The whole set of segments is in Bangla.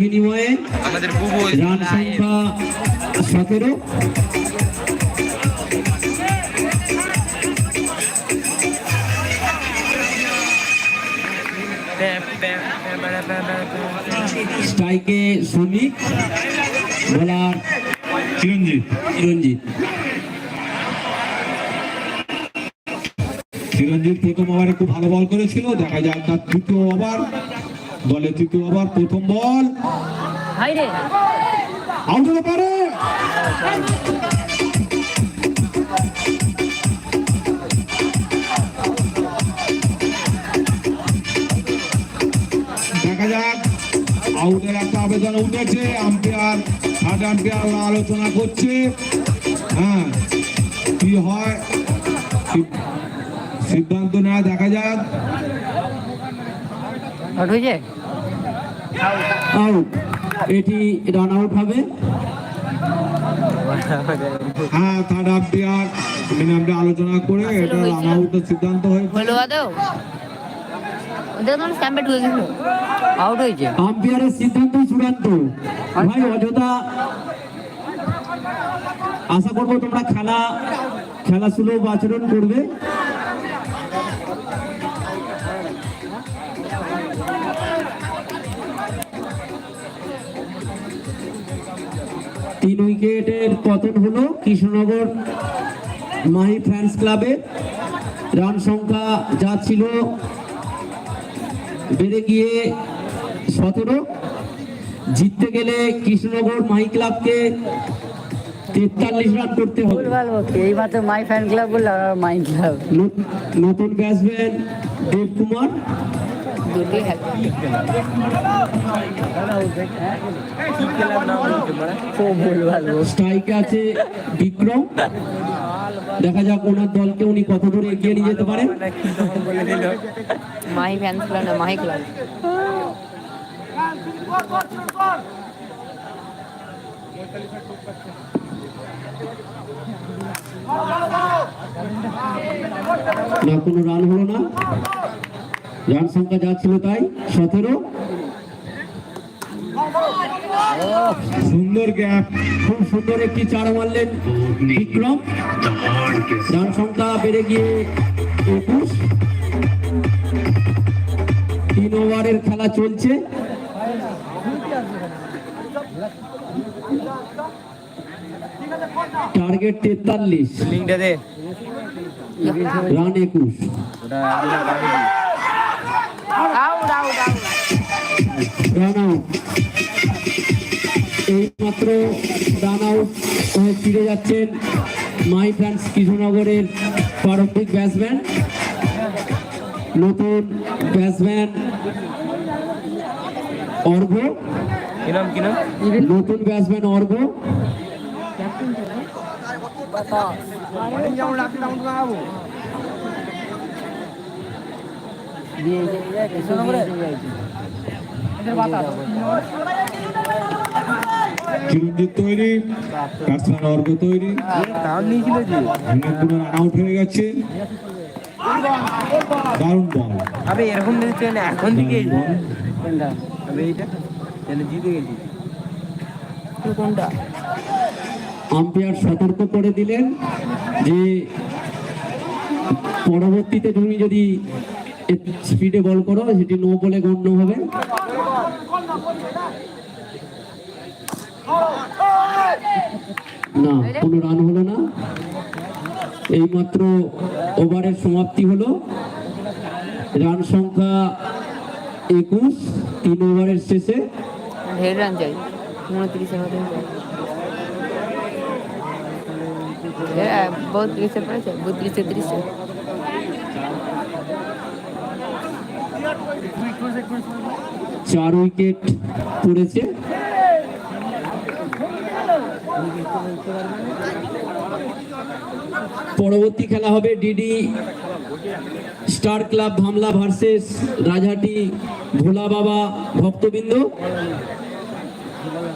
বিনিময়ে আমাদের রান সংখ্যা সতেরো। স্ট্রাইকে শ্রমিক বোলার চিরঞ্জিত। চিরঞ্জিত। চিরঞ্জিত প্রথম ওভারে খুব ভালো বল করেছিল দেখা যাক তার তৃতীয় ওভার। দলের তৃতীয় ওভার প্রথম বল। আউট হতে পারে। দেখা যাক আউটের একটা আবেদন উঠেছে। আম্পায়ার থার্ড আম্পায়ার ওরা আলোচনা করছে। হ্যাঁ কি হয়? সিদ্ধান্ত নেওয়া দেখা যাক। আউট হয়েছে আউট এটি রান আউট হবে। হ্যাঁ থার্ড আমরা আলোচনা করে এটা রান আউটের সিদ্ধান্ত হয়েছে। হলো আদৌ। আউট হয়েছে। আম্পায়ারের সিদ্ধান্ত চূড়ান্ত। ভাই অযথা আশা করব তোমরা খেলা খেলা সুলভ আচরণ করবে। তিন উইকেটের পতন হলো কৃষ্ণনগর মাহি ফ্যান্স ক্লাবে রান সংখ্যা যা ছিল বেড়ে গিয়ে সতেরো। জিততে গেলে কৃষ্ণনগর মাই ক্লাবকে তেতাল্লিশ রান করতে হবে। এই মাত্র মাই ফ্যান ক্লাব বলল আর মাই ক্লাব নতুন ব্যাটসম্যান দেব কুমার স্ট্রাইকে আছে বিক্রম। দেখা যাক ওনার দলকে উনি কত দূর এগিয়ে নিয়ে যেতে পারেন। মাহি ফ্যান ক্লাব না মাহি ক্লাব না কোনো রান হলো না। রান সংখ্যা যা ছিল তাই? সতেরো। সুন্দর গ্যাপ। খুব সুন্দর একটি চার মারলেন বিক্রম। রান সংখ্যা বেড়ে গিয়ে একুশ। তিন ওভারের খেলা চলছে। টার্গেট তেতাল্লিশ। রান একুশ। Out out run out run out হয়ে ফিরে যাচ্ছেন মাই ফ্রান্স কৃষ্ণনগরের প্রারম্ভিক ব্যাটসম্যান নতুন ব্যাটসম্যান অর্ঘ নতুন ব্যাটসম্যান অর্ঘ চিরঞ্জিত তৈরি ব্যাটসম্যান অর্ঘ তৈরি দাম যে অনেকগুলো আউট হয়ে গেছে। দারুণ বল আবে এরকম না এখন দিকে দারুণ বল আবে এইটা জিতে গেছি। কোনটা? আম্পায়ার সতর্ক করে দিলেন যে পরবর্তীতে তুমি যদি স্পিডে বল করো, সেটি নো বলে গণ্য হবে। না, কোনো রান হলো না। এইমাত্র ওভারের সমাপ্তি হলো। রান সংখ্যা একুশ, তিন ওভারের শেষে। রান চাই চাই হ্যাঁ বত্রিশে চার উইকেট পড়েছে। পরবর্তী খেলা হবে DD star club Bhamla versus Rajhati Bhola Baba ভক্তবৃন্দ।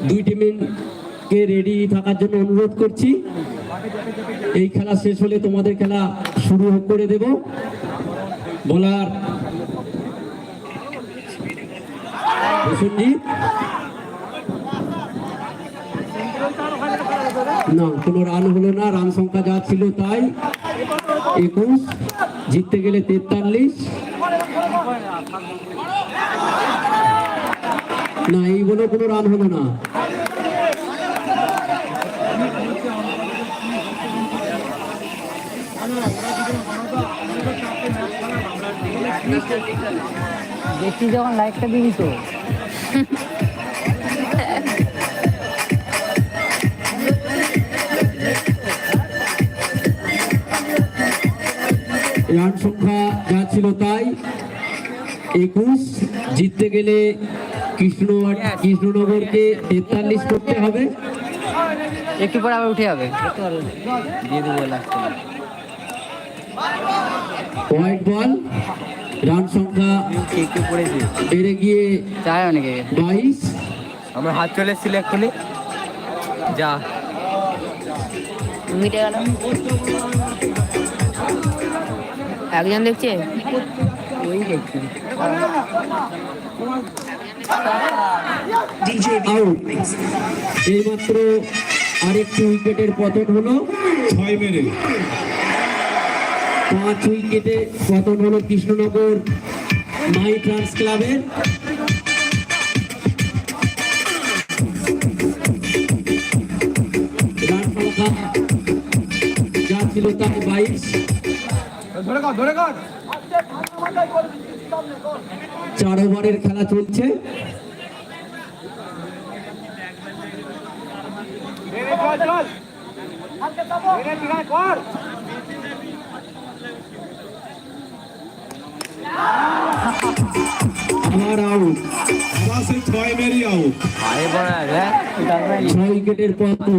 দুই টিমকে রেডি থাকার জন্য অনুরোধ করছি। এই খেলা শেষ হলে তোমাদের খেলা শুরু করে দেব। বলার রসুনজি না, কোনো রান হলো না, রান সংখ্যা যা ছিল তাই। একুশ, জিততে গেলে তেতাল্লিশ। না, এই বলে কোনো রান হলো না। দেখছি যখন লাইকটা দিবি তো। রান সংখ্যা যা ছিল তাই। একুশ জিততে গেলে কৃষ্ণ কৃষ্ণনগরকে তেতাল্লিশ করতে হবে। একটু পরে আবার উঠে যাবে। হোয়াইট বল রান সংখ্যা বেড়ে গিয়ে যায় অনেকে। বাইশ। আমার হাত চলে এসেছিল এক্ষুনি। যা। মিটে গেল। একজন দেখছে? ওই দেখছি আউট এইমাত্র আরেকটি উইকেটের পতন হলো। ছয় মেরে পাঁচ উইকেটে পতন হলো কৃষ্ণনগর মাই ট্রান্স ক্লাবের। যা ছিল তার বাইশ। চার ওভারের খেলা চলছে। আবার আউট আবার সেই ছয় মেরি আউট আরে বড় হ্যাঁ? ছয় উইকেটের পতন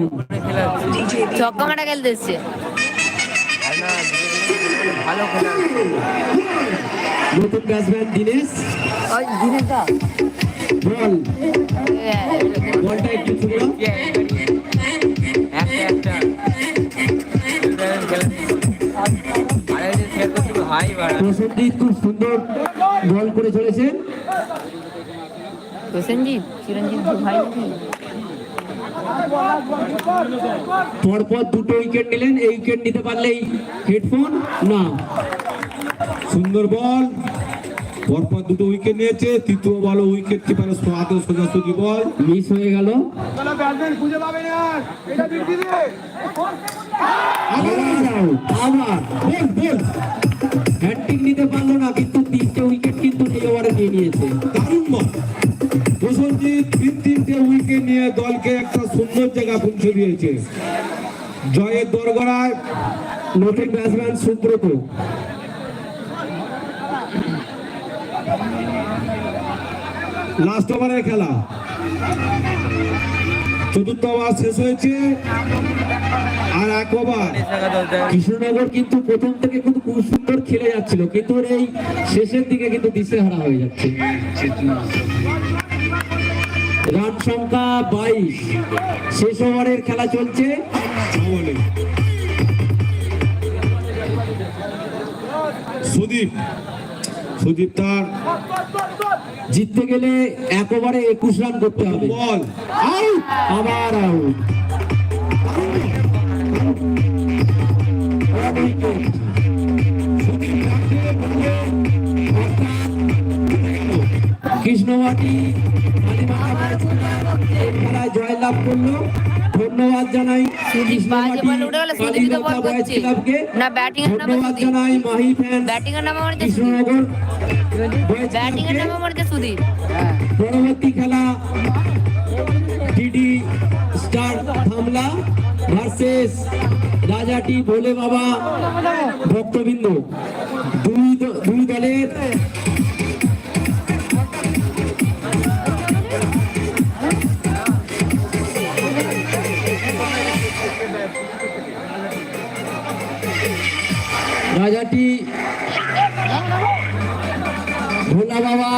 খেলা হচ্ছে। ছক্কা মারা খেলতে এসছে। আর না ভালো খেলা। নতুন ব্যাটসম্যান দিনেশ ওই বল বলটা একটু ছোট। প্রসেনজিৎ খুব সুন্দর বল করে চলেছেন। প্রসেনজিৎ চিরঞ্জিত ভাই পরপর দুটো উইকেট নিলেন এই উইকেট নিতে পারলেই হেডফোন না। সুন্দর বল। পরপর দুটো উইকেট নিয়েছে তৃতীয় বল উইকেট কিপারে হাতে সোজাসুজি বল। মিস হয়ে গেল। আবার আবার বল নিতে পারল না, কিন্তু তিনটে উইকেট কিন্তু এই ওভারে নিয়ে নিয়েছে দারুণ বল প্রসঞ্জিৎ তিন তিনটে উইকেট নিয়ে দলকে একটা সুন্দর জায়গা পৌঁছে দিয়েছে। জয়ের দরগড়ায় নতুন ব্যাটসম্যান সুব্রত। লাস্ট ওভারের খেলা। চতুর্থ ওভার শেষ হয়েছে। আর এক ওভার। কৃষ্ণনগর কিন্তু প্রথম থেকে কিন্তু খুব সুন্দর খেলে যাচ্ছিল, কিন্তু এই শেষের দিকে কিন্তু দিশেহারা হয়ে যাচ্ছে। রান সংখ্যা বাইশ। শেষ ওভারের খেলা চলছে। সুদীপ। সুদীপ তার জিততে গেলে একবারে একুশ রান করতে হবে। বল। আউট আবার আউট কৃষ্ণবাটি জয়লাভ করল। ধন্যবাদ জানাই। না ব্যাটিং এর নামে ধন্যবাদ জানাই মাহি ফ্যান ব্যাটিং এর নামে কৃষ্ণনগর। ব্যাটিং এর নামে সুদীপ। পরবর্তী খেলা DD star Thamla versus Rajati Bhole Baba ভক্তবৃন্দ। দুই দুই দলের রাজাটি ভোলা বাবা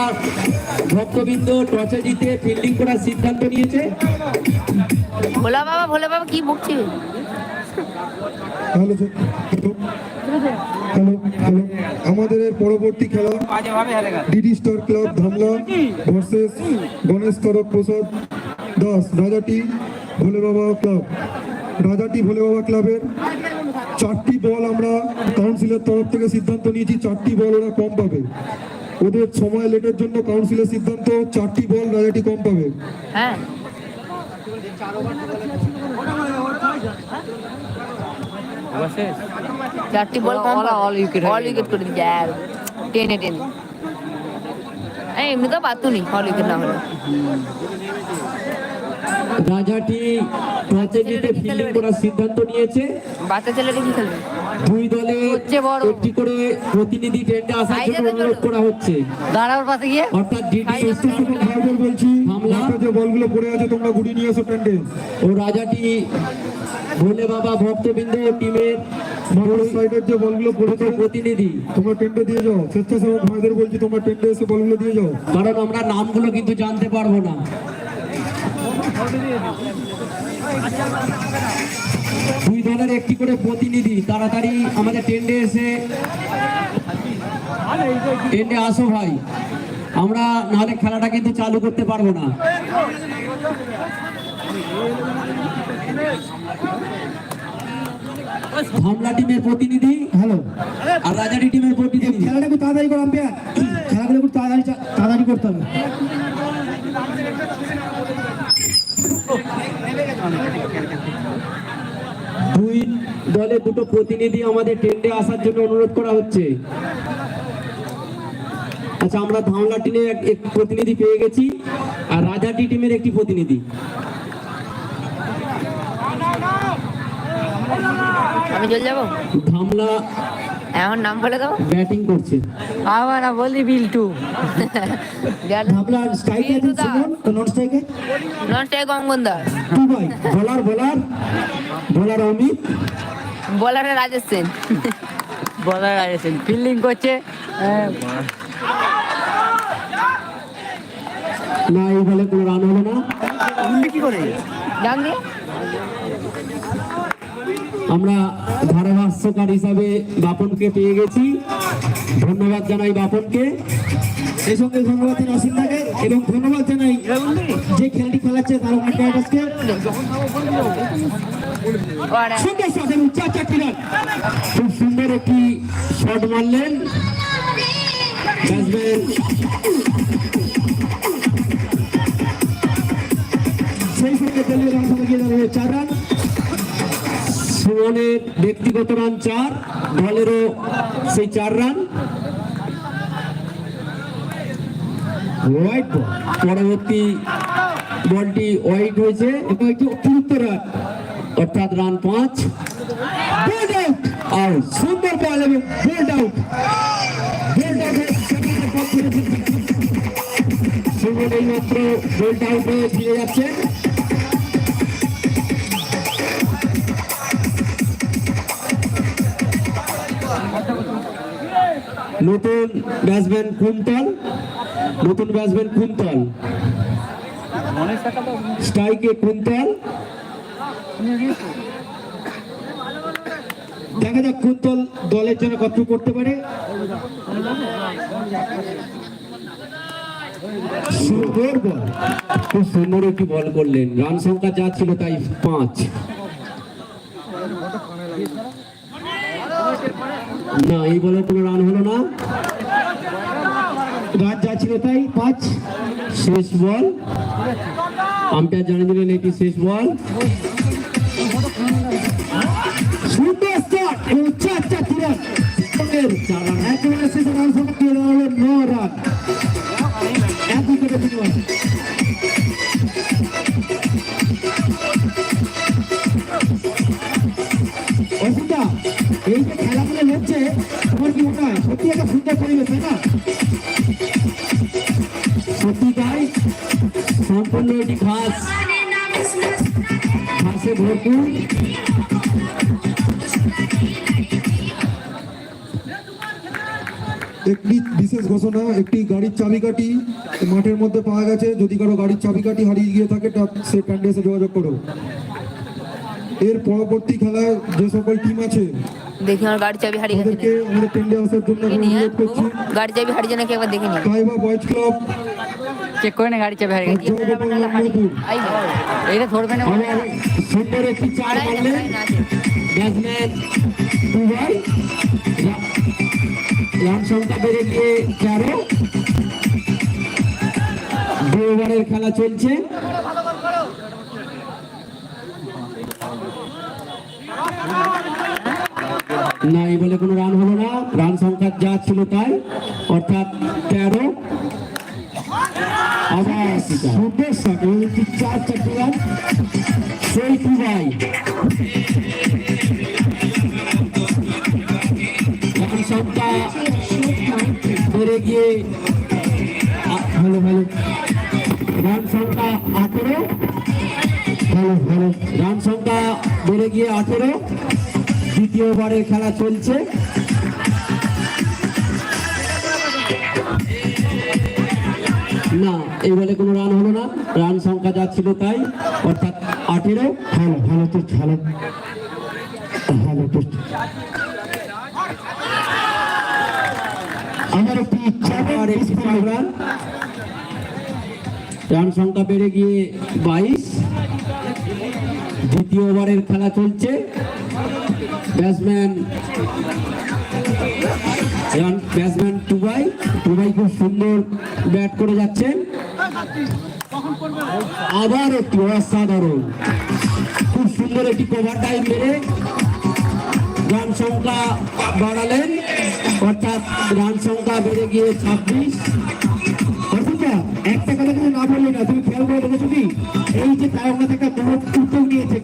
ভক্তবৃন্দ টসে জিতে ফিল্ডিং করার সিদ্ধান্ত নিয়েছে। ভোলা বাবা ভোলা বাবা কি বকছে? আমাদের পরবর্তী খেলা বাজে ভাবে হেরে গেল DD star club Dhamla versus Ganesh Karak Prasad Das রাজাটি Bhole Baba club রাজাটি Bhole বাবা ক্লাবের চারটি বল আমরা কাউন্সিলের তরফ থেকে সিদ্ধান্ত নিয়েছি চারটি বল ওরা কম পাবে। ওদের সময় লেটের জন্য কাউন্সিলের সিদ্ধান্ত চারটি বল রাজাটি কম পাবে। হ্যাঁ। চারটি বল কম All- all অল উইকেট করে দিচ্ছে আর টেনে টেনে। এই এমনি তো পারতো নি অল উইকেট না হলে। রাজাটি টসে জিতে ফিল্ডিং করার সিদ্ধান্ত নিয়েছে। বাচ্চা ছেলেটা কি খেলবে? দুই দলে একটি করে প্রতিনিধি টেন্ডে আসার জন্য অনুরোধ করা হচ্ছে। পাশে গিয়ে। অর্থাৎ ডিডি বলছি হামলা। যে বলগুলো পড়ে আছে তোমরা গুটি নিয়ে এসো ও রাজাটি ভোলে বাবা ভক্তবৃন্দ টিমের মাঠের সাইডের যে বলগুলো পড়েছে প্রতিনিধি। তোমরা টেন্ডে দিয়ে যাও। স্বেচ্ছাসেবক ভাইদের বলছি তোমরা টেন্ডে এসে বলগুলো দিয়ে যাও। কারণ আমরা নামগুলো কিন্তু জানতে পারব না। দুই দলের একটি করে প্রতিনিধি তাড়াতাড়ি আমাদের টেন্ডে এসে টেন্ডে আসো ভাই। আমরা নাহলে খেলাটা কিন্তু চালু করতে পারব না। হামলা টিমের প্রতিনিধি হ্যালো। আর রাজারি টিমের প্রতিনিধি। খেলাটা একটু তাড়াতাড়ি করো আম্পায়ার। খেলাগুলো একটু তাড়াতাড়ি তাড়াতাড়ি করতে হবে। দুই দলে দুটো প্রতিনিধি আমাদের টেন্ডে আসার জন্য অনুরোধ করা হচ্ছে। আচ্ছা আমরা ধামলা টিমের এক এক প্রতিনিধি পেয়ে গেছি আর রাজাটি টিমের একটি প্রতিনিধি। আমি চলে যাব? ধামলা আমার নাম বলে দাও ব্যাটিং করছে। আবার না বললি বিল্টু। ভাবলা স্ট্রাইকে আছে সুমন তো নন স্ট্রাইকে? Non strike Angan Das Tubai bowler bowler. Bowler Amit. বলারে Rajesh Sen. Bowler আছেন ফিল্ডিং করছে। হ্যাঁ, না এই বলে কোনো রান হলো না। কি করে? জান দিয়ে? আমরা ধারাভাষ্যকার হিসাবে বাপনকে পেয়ে গেছি। ধন্যবাদ জানাই বাপনকে। এই সঙ্গে ধন্যবাদ জানাই অসীম দাকে এবং ধন্যবাদ জানাই যে খেলাটি খেলাচ্ছে তার রান খুব সুন্দর একটি শট মারলেন। ব্যাটসম্যান সেই সঙ্গে দাঁড়িয়ে চার রান সুমনের ব্যক্তিগত রান চার, দলেরও সেই চার রান। হোয়াইট পরবর্তী বলটি হোয়াইট হয়েছে এবং একটি অতিরিক্ত রান, অর্থাৎ রান পাঁচ। বোল্ড আউট আউট সুন্দর বল এবং বোল্ড আউট বোল্ড আউট এই মাত্র বোল্ড আউট হয়ে ফিরে যাচ্ছেন নতুন ব্যাটসম্যান কুন্তল, নতুন ব্যাটসম্যান কুন্তল। স্ট্রাইকে কুন্তল। দেখা যাক কুন্তল দলের জন্য কত করতে পারে। সুন্দর বল। খুব সুন্দর একটি বল করলেন। রান সংখ্যা যা ছিল তাই পাঁচ। না, এই বলে কোনো রান হলো না। রান যা ছিল তাই পাঁচ, শেষ বল। আম্পায়ার জানিয়ে দিলেন, এটি শেষ বল। সুন্দর স্টার্ট এবং চার চারটি রান চার। রান একেবারে শেষে রান সংখ্যা গিয়ে দাঁড়াল ন রান। এক উইকেটে বিনিময় অসুবিধা এই যে খেলাগুলো হচ্ছে তোমার কি মনে হয় সত্যি একটা সুন্দর পরিবেশ, তাই না? সত্যি তাই। সম্পূর্ণ এটি ঘাস। ঘাসে ভরপুর। একটি বিশেষ ঘোষণা, একটি গাড়ির চাবিকাঠি মাঠের মধ্যে পাওয়া গেছে। যদি কারও গাড়ির চাবিকাঠি হারিয়ে গিয়ে থাকে সে ট্যান্ডে এসে যোগাযোগ করো। এর পরবর্তী খেলায় যে সকল টিম আছে দেখি আমার গাড়ি চাবি হারিয়ে গেছে তাদেরকে আমাদের আসার জন্য অনুরোধ করছি। গাড়ি চাবি হারিয়ে নাকি একবার দেখে বয়েজ ক্লাব চেক করে না গাড়ি চাপে হারিয়ে গেছে। এটা ধরবে না। সুন্দর একটি চার আছে ব্যাটসম্যান দুবাই রান সংখ্যা বেড়ে গিয়ে ওভারের খেলা চলছে। না, এই বলে কোনো রান হলো না। রান সংখ্যা যা ছিল তাই। অর্থাৎ তেরো। রান। সেই বেড়ে গিয়ে ভালো ভালো রান সংখ্যা আঠেরো। ভালো রান সংখ্যা বেড়ে গিয়ে আঠেরো। দ্বিতীয় ওভারের খেলা চলছে। না এই বলে কোনো রান হলো না। রান সংখ্যা যা ছিল তাই অর্থাৎ আঠেরো। ভালো ভালো তো ভালো ভালো তো। আমার একটি রান রান সংখ্যা বেড়ে গিয়ে বাইশ। দ্বিতীয় ওভারের খেলা চলছে। Batsman run batsman Tubai Tubai খুব সুন্দর ব্যাট করে যাচ্ছেন আবার একটি অসাধারণ, খুব সুন্দর একটি কভার টাইম মেরে রান সংখ্যা বাড়ালেন, অর্থাৎ রান সংখ্যা বেড়ে গিয়ে ছাব্বিশ। একটা কথা না বললে না, তুমি খেয়াল করে দেখেছ কি? এই যে একটা বড় উদ্যোগ নিয়েছে।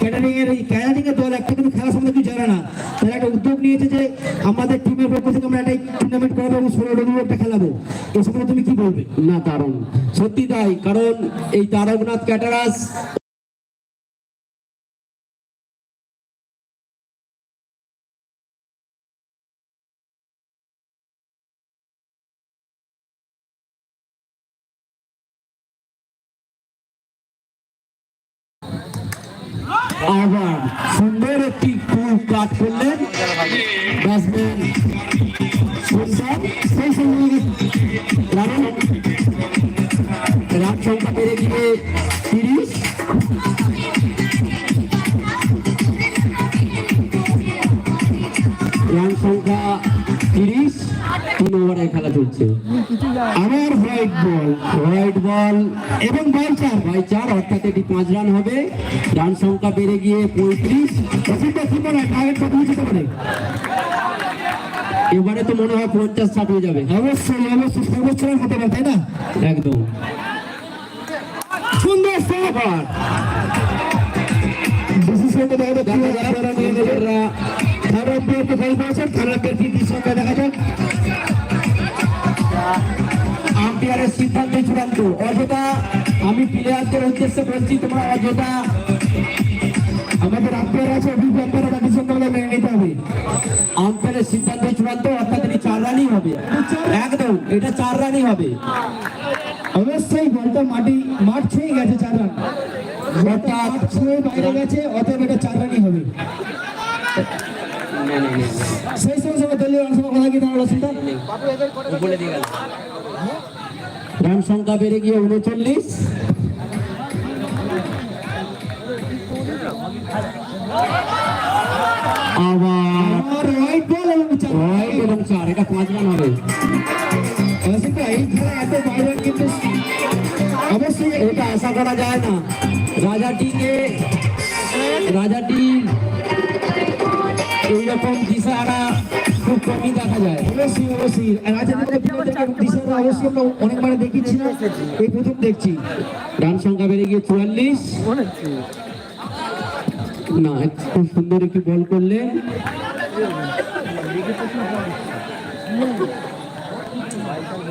ক্যাটারিং এর এই ক্যাটারিং এর দল একটা কিন্তু খেলা সম্বন্ধে কিছু জানে না। তারা একটা উদ্যোগ নিয়েছে যে আমাদের টিমের পক্ষ থেকে আমরা একটা টুর্নামেন্ট করাবো এবং ষোলো রবিবার একটা খেলাবো। এ সম্বন্ধে তুমি কি বলবে? না, দারুণ। সত্যি তাই, কারণ এই তারকনাথ ক্যাটারাস তিন ওভারের খেলা চলছে। আবার হোয়াইট বল হোয়াইট বল এবং বাই চার বাই চার অর্থাৎ এটি পাঁচ রান হবে। রান সংখ্যা বেড়ে গিয়ে পঁয়ত্রিশ। এবারে তো মনে হয় পঞ্চাশ ষাট হয়ে যাবে। অবশ্যই অবশ্যই সর্বোচ্চ রান হতে পারে তাই না? একদম। সুন্দর সংখ্যা দেখা যাক। আম্পায়ারের সিদ্ধান্ত চূড়ান্ত। অযথা আমি প্লেয়ারদের উদ্দেশ্যে বলছি তোমরা অযথা আমাদের আম্পায়ার আছে অভিজ্ঞ আম্পায়ার সঙ্গে আমাদের মেনে নিতে হবে। আম্পায়ারের সিদ্ধান্ত চূড়ান্ত অর্থাৎ এটি চার রানই হবে। একদম এটা চার রানই হবে। অবশ্যই বলটা মাটি মাঠ ছুঁয়ে গেছে চার রান। মাঠ ছুঁয়ে বাইরে গেছে অতএব এটা চার রানই হবে। সেই রান সংখ্যা রান বেড়ে গিয়ে উনচল্লিশ। আবার রাইট বল এবং চার। ছয় এবং চার এটা পাঁচ রান হবে। অবশ্যই এই খেলা এত বাইরে কিন্তু অবশ্যই এটা আশা করা যায় না। রাজাটিকে রাজাটি এইরকম দিশাহারা খুব কমই দেখা যায়। অবশ্যই অবশ্যই রাজনীতি অবশ্যই আমরা অনেকবার দেখিয়েছি না। এই প্রথম দেখছি। রান সংখ্যা বেড়ে গিয়ে চুয়াল্লিশ। না খুব সুন্দর একটি বল করলেন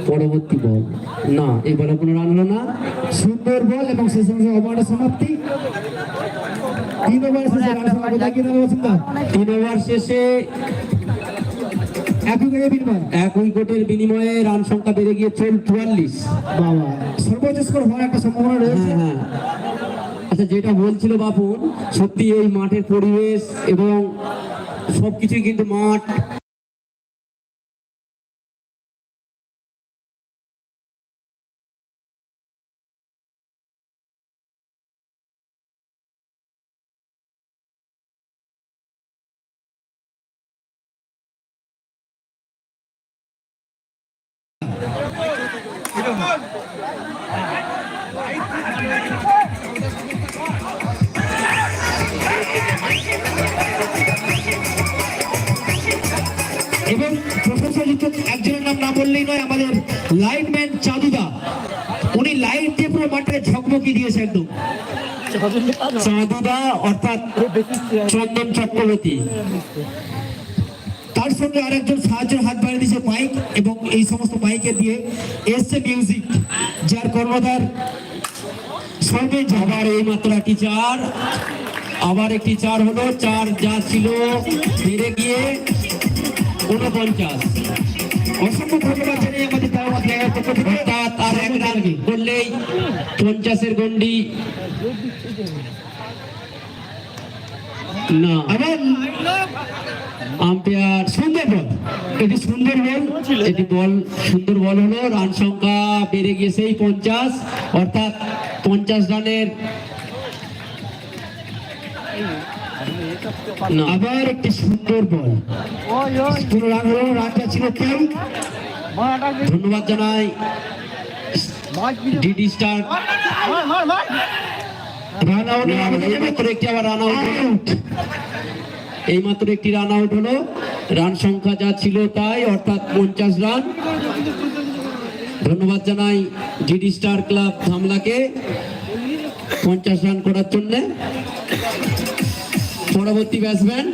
পরবর্তী বল। না এই বলে কোনো রান হলো না। সুন্দর বল এবং সেই সঙ্গে ওভারের সমাপ্তি। তিন ওভার শেষে রান তিন ওভার শেষে এক উইকেটে বিনিময় এক উইকেটের বিনিময়ে রান সংখ্যা বেড়ে গিয়েছে চুয়াল্লিশ। বাবা সর্বোচ্চ স্কোর হওয়ার একটা সম্ভাবনা রয়েছে। হ্যাঁ হ্যাঁ। আচ্ছা যেটা বলছিল বাপুন সত্যি এই মাঠের পরিবেশ এবং সবকিছুই কিন্তু মাঠ একজনের নাম না বললেই নয়, আমাদের লাইনম্যান চাঁদুদা। উনি লাইট দিয়ে পুরো মাঠটাকে ঝকমকি দিয়েছে একদম। চাঁদুদা অর্থাৎ চন্দন চক্রবর্তী। তার সঙ্গে আরেকজন সাহায্যের হাত বাড়িয়ে দিয়েছে মাইক এবং এই সমস্ত মাইকে দিয়ে এসছে মিউজিক, যার কর্ণধার সর্বে আবার এই মাত্র চার। আবার একটি চার হলো, চার যা ছিল বেড়ে গিয়ে উনপঞ্চাশ অর্থাৎ পঞ্চাশের গন্ডি না আম্পায়ার সুন্দর বল এটি সুন্দর বল এটি বল সুন্দর বল হলো রান সংখ্যা বেড়ে গিয়েছে পঞ্চাশ অর্থাৎ পঞ্চাশ রানের আবার একটি সুন্দর বল। পুরো রান হলো রানটা ছিল তাই ধন্যবাদ জানাই। DD star. রান আউট এই একটি আবার রান আউট এই মাত্র একটি রান আউট হলো। রান সংখ্যা যা ছিল তাই অর্থাৎ পঞ্চাশ রান ধন্যবাদ জানাই ডিডি স্টার ক্লাব ধামলাকে। পঞ্চাশ রান করার জন্য। পরবর্তী ব্যাটসম্যান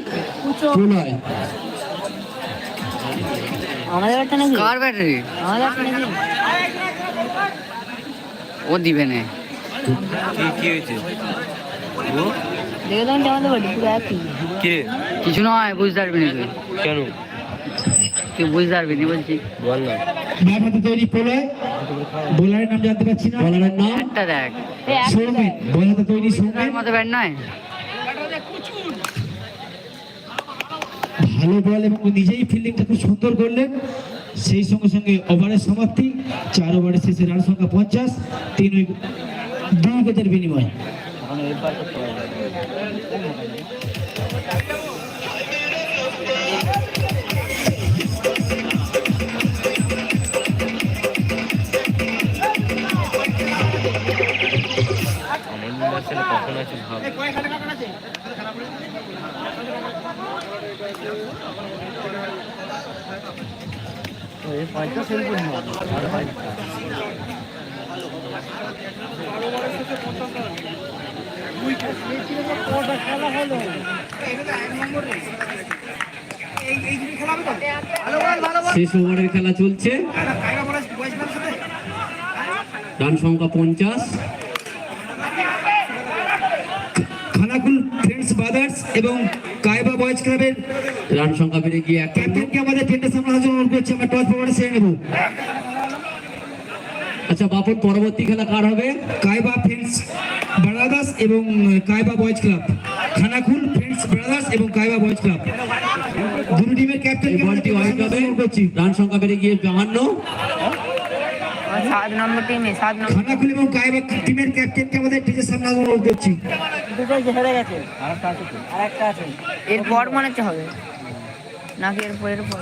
আমাদের নাকি? কার আমাদের নাকি? ও দিবে না। কি কি হয়েছে? ও? দেখে দেন আমাদের বাড়ি পুরো একই কি? কিছু নয় বুঝতে পারবি না তুই। কেন? তুই বুঝতে পারবি না বলছি। বল না। ব্যাট হাতে তৈরি প্রলয়। বোলারের নাম জানতে পারছি না। বলারের নাম? একটা দেখ। সৌমেন। বল হাতে তৈরি তার সৌমেন মতো ব্যাট নয়। ভালো বল এবং নিজেই ফিল্ডিংটা খুব সুন্দর করলেন সেই সঙ্গে সঙ্গে ওভারের সমাপ্তি, চার ওভারের শেষে রান সংখ্যা পঞ্চাশ, তিন উইকেট দুই উইকেটের বিনিময়। কখন আছে শেষ খেলা চলছে। রান সংখ্যা পঞ্চাশ। খানাকুল ফ্রেন্ডস ব্রাদার্স এবং কায়বা বয়েজ ক্লাবের রান সংখ্যা বেড়ে গিয়ে ক্যাপ্টেনকে আমাদের টেন্টের সামনে হাজির অনুরোধ করছি আমরা টস ওভারে সেরে নেব। আচ্ছা বাপন পরবর্তী খেলা কার হবে? কায়বা ফ্রেন্ডস ব্রাদার্স এবং Kayba boys club. Khanakul friends brothers এবং কায়বা বয়েজ ক্লাব। দুটো টিমের এই ক্যাপ্টেনকে বলটি হোয়াইট হবে করছি। রান সংখ্যা বেড়ে গিয়ে বাহান্ন। সাত নম্বর টিমে সাত নম্বর খানাকুল এবং কায়বা টিমের ক্যাপ্টেনকে আমাদের টেন্টের সামনে অনুরোধ করছি এরপর মনে হচ্ছে হবে। নাকি এরপর এরপর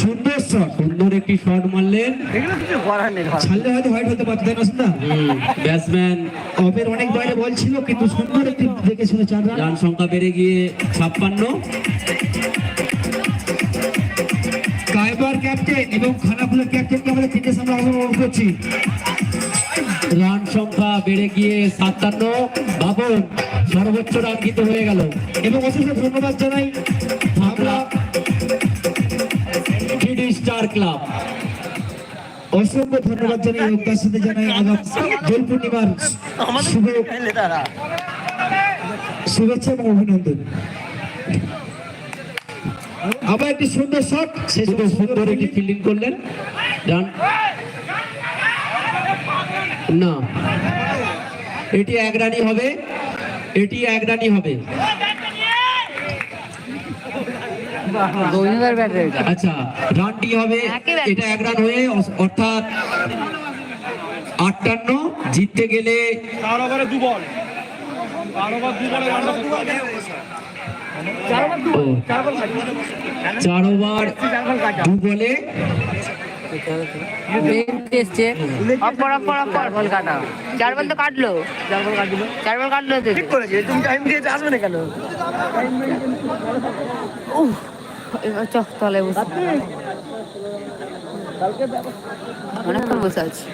সুন্দর শট সুন্দর একটি শট মারলেন। ছাড়লে হয়তো হোয়াইট হতে পারতো তাই না ব্যাটসম্যান অফের অনেক বাইরে বল ছিল কিন্তু সুন্দর একটি দেখে শুনে চার রান রান সংখ্যা বেড়ে গিয়ে ক্যাপ্টেন এবং খানাকুলের ক্যাপ্টেনকে আমাদের টেন্টের সামনে করছি। রান সংখ্যা বেড়ে গিয়ে সাতান্ন। ভাবুন সর্বোচ্চ রান কিন্তু হয়ে গেল। এবং অসংখ্য ধন্যবাদ জানাই। আমরা স্টার ক্লাব অসংখ্য ধন্যবাদ জানাই তার সাথে জানাই আগাম পূর্ণিমার শুভ শুভেচ্ছা এবং অভিনন্দন। আবার একটি সুন্দর শট শেষ খুব সুন্দর একটি ফিল্ডিং করলেন। রান না। এটি এক রানই হবে। এটি এক রানই হবে। আচ্ছা রানটি হবে এটা এক রান হয়ে অর্থাৎ আটান্ন জিততে গেলে চার ওভার দু বলে। অপর অপর অপর কাটা। চার বল তো কাটলো। চার বল কাটলো। চার বল কাটলো তো। করেছে। তুমি টাইম দিয়েছে আসবে না কেন? উফ, এবার চক তলে বসে। অনেকক্ষণ বসে আছি।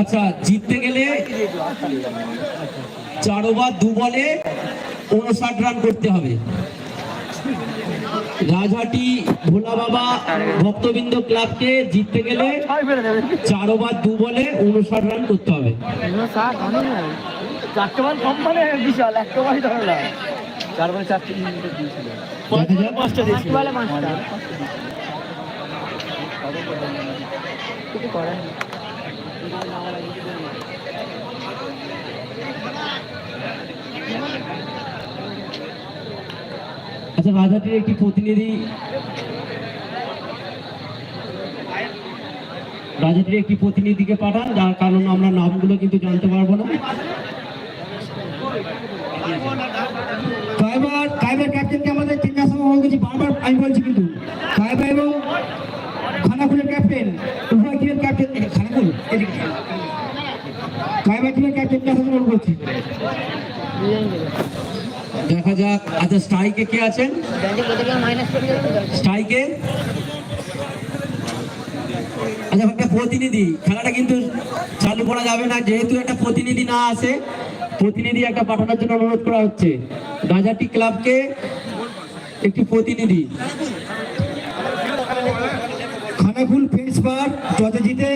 আচ্ছা জিততে গেলে চার ওভার দু বলে উনষাট রান করতে হবে। রাজহাটি ভোলা বাবা ভক্তবৃন্দ ক্লাবকে জিততে গেলে চার ওভার দু বলে উনষাট রান করতে হবে। চারটে বল কম মানে বিশাল একটা বলই ধরো না চার চারটে দিয়েছিল। পাঁচটা দিয়েছিল। কিছু করার আচ্ছা রাজহাটির একটি প্রতিনিধি। রাজহাটির একটি প্রতিনিধিকে পাঠান যার কারণ আমরা নামগুলো কিন্তু জানতে পারব না কাইবার কাইবার ক্যাপ্টেনকে আমাদের চেঞ্জার সময় বলে দিয়েছি বারবার, আমি বলছি কিন্তু কাইবার এবং খানাকুলের ক্যাপ্টেন উভয় টিমের ক্যাপ্টেন খানাকুল দেখা যাক আচ্ছা স্ট্রাইকে কে আছেন? স্ট্রাইকে? আচ্ছা একটা প্রতিনিধি, খেলাটা কিন্তু চালু করা যাবে না, যেহেতু একটা প্রতিনিধি না আসে প্রতিনিধি একটা পাঠানোর জন্য অনুরোধ করা হচ্ছে। রাজাটি ক্লাবকে একটি প্রতিনিধি। খানাকুল ফ্রেন্ডস পার্ক জিতে